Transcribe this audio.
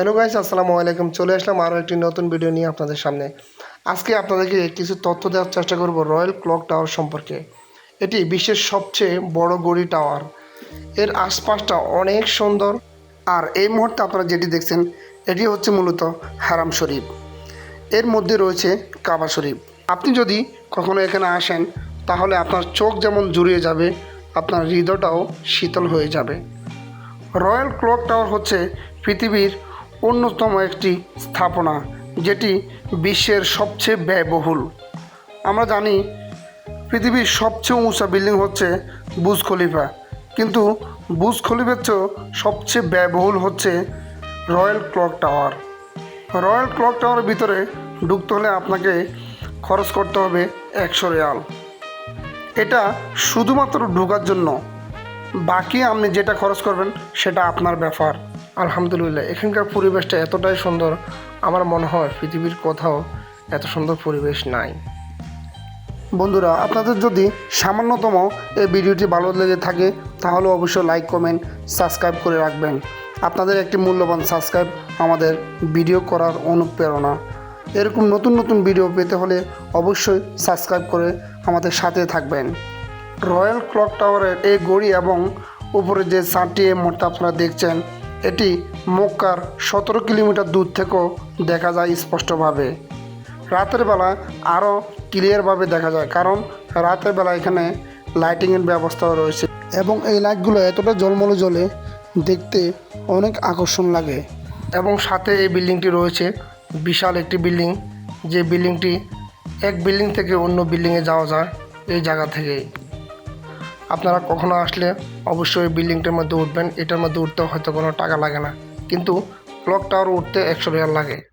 Hello guys, আসসালামু আলাইকুম। চলে আসলাম আরও একটি নতুন ভিডিও নিয়ে আপনাদের সামনে। আজকে আপনাদেরকে কিছু তথ্য দেওয়ার চেষ্টা করব রয়্যাল ক্লক টাওয়ার সম্পর্কে। এটি বিশ্বের সবচেয়ে বড় গড়ি টাওয়ার। এর আশপাশটা অনেক সুন্দর। আর এই মুহূর্তে আপনারা যেটি দেখছেন, এটি হচ্ছে মূলত হারাম শরীফ। এর মধ্যে রয়েছে কাবা শরীফ। আপনি যদি কখনো এখানে আসেন, তাহলে আপনার চোখ যেমন জুড়িয়ে যাবে, আপনার হৃদয়টাও শীতল হয়ে যাবে। রয়্যাল ক্লক টাওয়ার হচ্ছে পৃথিবীর অন্যতম একটি স্থাপনা, যেটি বিশ্বের সবচেয়ে ব্যয়বহুল। আমরা জানি পৃথিবীর সবচেয়ে উঁচা বিল্ডিং হচ্ছে বুজ খলিফা। কিন্তু বুজ খলিফার চেয়েও সবচেয়ে ব্যয়বহুল হচ্ছে royal clock tower. Royal clock টাওয়ারের ভিতরে ঢুকতে হলে আপনাকে খরচ করতে হবে একশো রিয়াল। এটা শুধুমাত্র ঢোকার জন্য। বাকি আপনি যেটা খরচ করবেন সেটা আপনার ব্যাপার। আলহামদুলিল্লাহ, এখানকার পরিবেশটা এতটাই সুন্দর, আমার মনে হয় পৃথিবীর কোথাও এত সুন্দর পরিবেশ নাই। বন্ধুরা, আপনাদের যদি সামান্যতম এই ভিডিওটি ভালো লেগে থাকে, তাহলে অবশ্যই লাইক কমেন্ট সাবস্ক্রাইব করে রাখবেন। আপনাদের একটি মূল্যবান সাবস্ক্রাইব আমাদের ভিডিও করার অনুপ্রেরণা। এরকম নতুন নতুন ভিডিও পেতে হলে অবশ্যই সাবস্ক্রাইব করে আমাদের সাথে থাকবেন। রয়্যাল ক্লক টাওয়ারের এই গড়ি এবং উপরে যে চারটি মোড়টা আপনারা দেখছেন এটি মক্কার সতেরো কিলোমিটার দূর থেকেও দেখা যায় স্পষ্টভাবে। রাতের বেলা আরও ক্লিয়ারভাবে দেখা যায়, কারণ রাতের বেলা এখানে লাইটিংয়ের ব্যবস্থাও রয়েছে এবং এই লাইটগুলো এতটা জলমলে জ্বলে দেখতে অনেক আকর্ষণ লাগে। এবং সাথে এই বিল্ডিংটি রয়েছে, বিশাল একটি বিল্ডিং। যে বিল্ডিংটি এক বিল্ডিং থেকে অন্য বিল্ডিংয়ে যাওয়া যায় এই জায়গা থেকেই। আপনারা কখনো আসলে অবশ্যই বিল্ডিংটার মধ্যে উঠবেন, এটার মধ্যে উঠতে হয়তো কোনো টাকা লাগে না। কিন্তু ক্লক টাওয়ার উঠতে একশো রিয়াল লাগে।